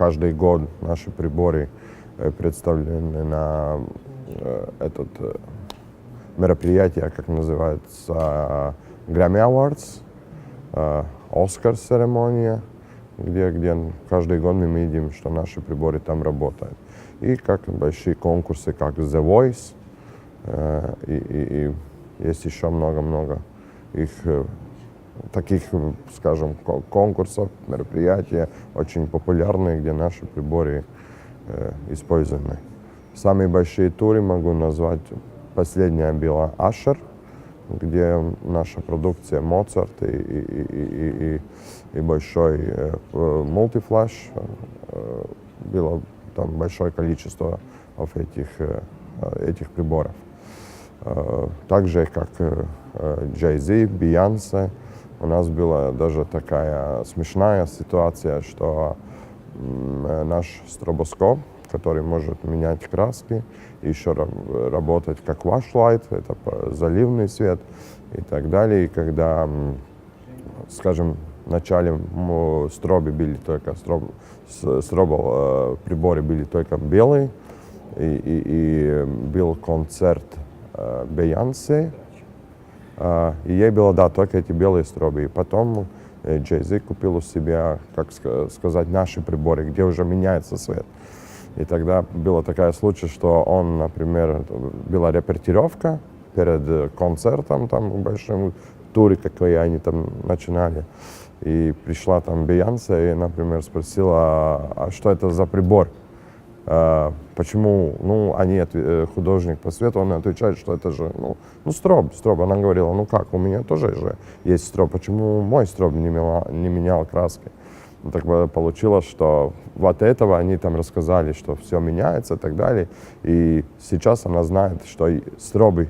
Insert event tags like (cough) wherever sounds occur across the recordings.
каждый год наши приборы э, представлены на э, этот э, мероприятие, как называется, Grammy Awards, Оскар церемония, где, где каждый год мы видим, что наши приборы там работают. И как большие конкурсы, как The Voice, и, и- и есть еще много-много их таких, скажем, ко- конкурсов, мероприятий, очень популярные, где наши приборы э, использованы. Самые большие туры могу назвать. Последняя была Ашер, где наша продукция Моцарт и, и, и, и- и- большой э, мультифлаш. э, было там большое количество этих, э, этих приборов. Э, Так же, как э, Jay-Z, Beyoncé, у нас была даже такая смешная ситуация, что э, наш стробоскоп, который может менять краски, еще ра- работать как flashlight, это по- заливный свет и так далее. И когда, скажем, в начале м, строби были только строб, стробо э, приборы были только белые, и, и- и был концерт э, Бейонсе, а, и ей было, да, только эти белые стробы. И потом э, Jay-Z купил у себя, как ска- сказать, наши приборы, где уже меняется свет. И тогда был такой случай, что он, например, была репетировка перед э, концертом, там, большим туре, какой они там начинали. И пришла там Бейонсе и, например, спросила, а, а что это за прибор? А, почему, ну, они, э, художник по свету, он отвечает, что это же, ну, ну, строб, строб. Она говорила, ну как, у меня тоже же есть строб, почему мой строб не, мела- не менял краски? Ну, Так бы получилось, что вот этого они там рассказали, что все меняется и так далее. И сейчас она знает, что стробы,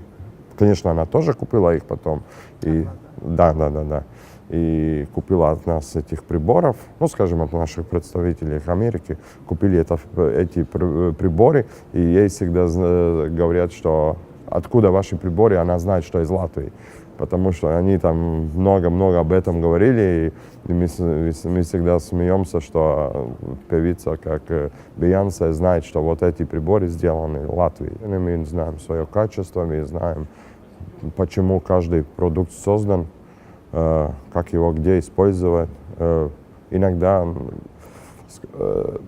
конечно, она тоже купила их потом. И, да, да, да, да. И купила от нас этих приборов, ну, скажем, от наших представителей Америки, купили это, эти при- приборы, и ей всегда говорят, что откуда ваши приборы, она знает, что из Латвии. Потому что они там много-много об этом говорили, и мы, мы всегда смеемся, что певица, как э, Бейонсе, знает, что вот эти приборы сделаны в Латвии. И мы знаем свое качество, мы знаем, почему каждый продукт создан, как его где использовать. Э, иногда э,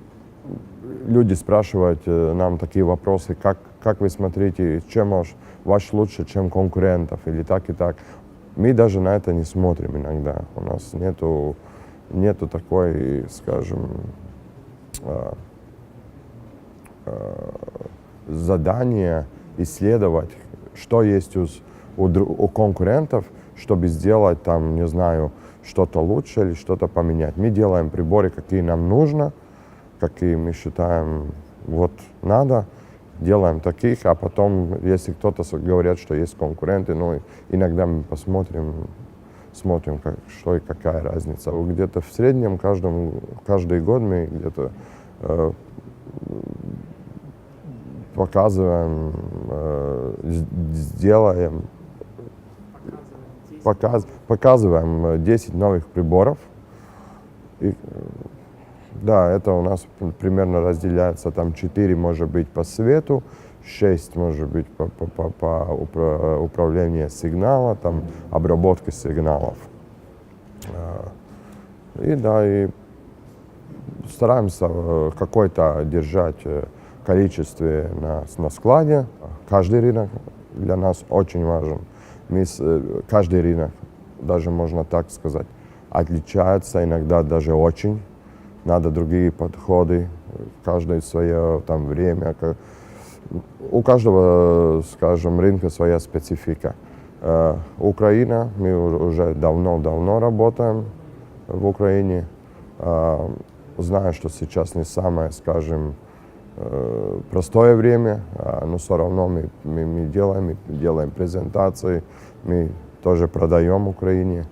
люди спрашивают э, нам такие вопросы, как, как вы смотрите, чем ваш, ваш лучше, чем конкурентов, или так и так. Мы даже на это не смотрим иногда. У нас нету, нету такой, скажем, э, э, задания исследовать, что есть у, у, у конкурентов, чтобы сделать там, не знаю, что-то лучше или что-то поменять. Мы делаем приборы, какие нам нужно, какие мы считаем вот надо, делаем таких, а потом, если кто-то говорит, что есть конкуренты, ну, иногда мы посмотрим, смотрим, как, что и какая разница. Где-то в среднем каждом, каждый год мы где-то э, показываем, э, сделаем, показ, показываем э, 10 новых приборов. И, э, да, это у нас примерно разделяется, там 4 может быть по свету, 6 может быть по, по, по, по упра- управлению сигнала, там обработка сигналов. И да, и стараемся э, какой-то держать э, количестве на, на складе. Каждый рынок для нас очень важен. Мы с- э, каждый рынок, даже можно так сказать, отличается иногда даже очень. Надо другие подходы, каждое свое там время. У каждого, скажем, рынка своя специфика. Э, Украина, мы уже давно-давно работаем в Украине. Э, Знаю, что сейчас не самое, скажем, простое время, а, но все равно мы, мы, мы делаем, мы делаем презентации, мы тоже продаем Украине,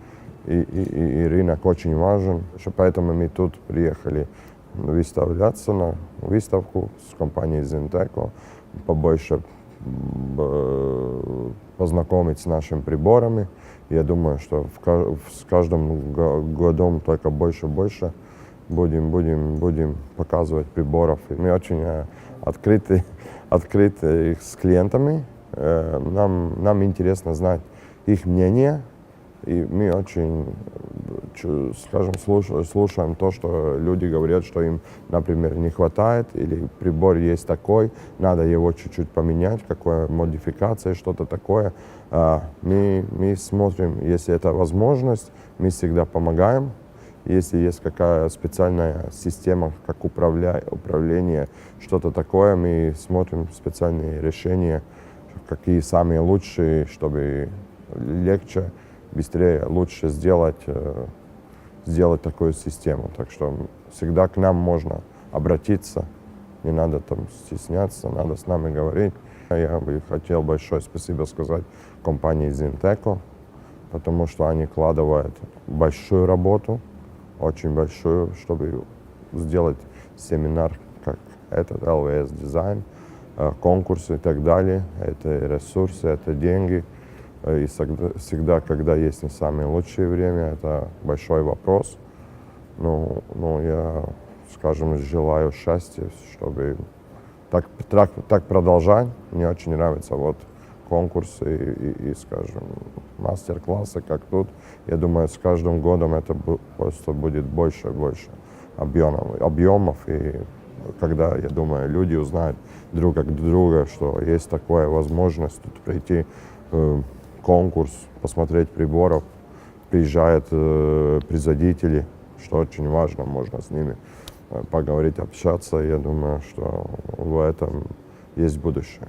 и, и, и- рынок очень важен, что поэтому мы тут приехали выставляться на выставку с компанией Zinteco, побольше э, познакомить с нашими приборами. Я думаю, что в с каждым го- годом только больше и больше будем, будем, будем показывать приборов. И мы очень э, открыты, (laughs) открыты с клиентами. Э, Нам, нам интересно знать их мнение, и мы очень, э, скажем, слуш- слушаем то, что люди говорят, что им, например, не хватает, или прибор есть такой, надо его чуть-чуть поменять, какая модификация, что-то такое. А, Мы, мы смотрим, если это возможность, мы всегда помогаем. Если есть какая специальная система, как управля... управление, что-то такое, мы смотрим специальные решения, какие самые лучшие, чтобы легче, быстрее, лучше сделать, э, сделать такую систему. Так что всегда к нам можно обратиться, не надо там стесняться, надо с нами говорить. Я бы хотел большое спасибо сказать компании Zinteco, потому что они вкладывают большую работу, очень большую, чтобы сделать семинар, как этот LVS дизайн, э, конкурсы и так далее. Это ресурсы, это деньги. Э, И всегда, когда есть не самое лучшее время, это большой вопрос. Ну, ну я, скажем, желаю счастья, чтобы так, так, так продолжать. Мне очень нравится вот конкурсы и, и, скажем, мастер-классы, как тут. Я думаю, с каждым годом это просто будет больше и больше объемов, объемов. И когда, я думаю, люди узнают друг от друга, что есть такая возможность тут прийти э, конкурс, посмотреть приборов, приезжают э, производители, что очень важно, можно с ними э, поговорить, общаться. Я думаю, что в этом есть будущее.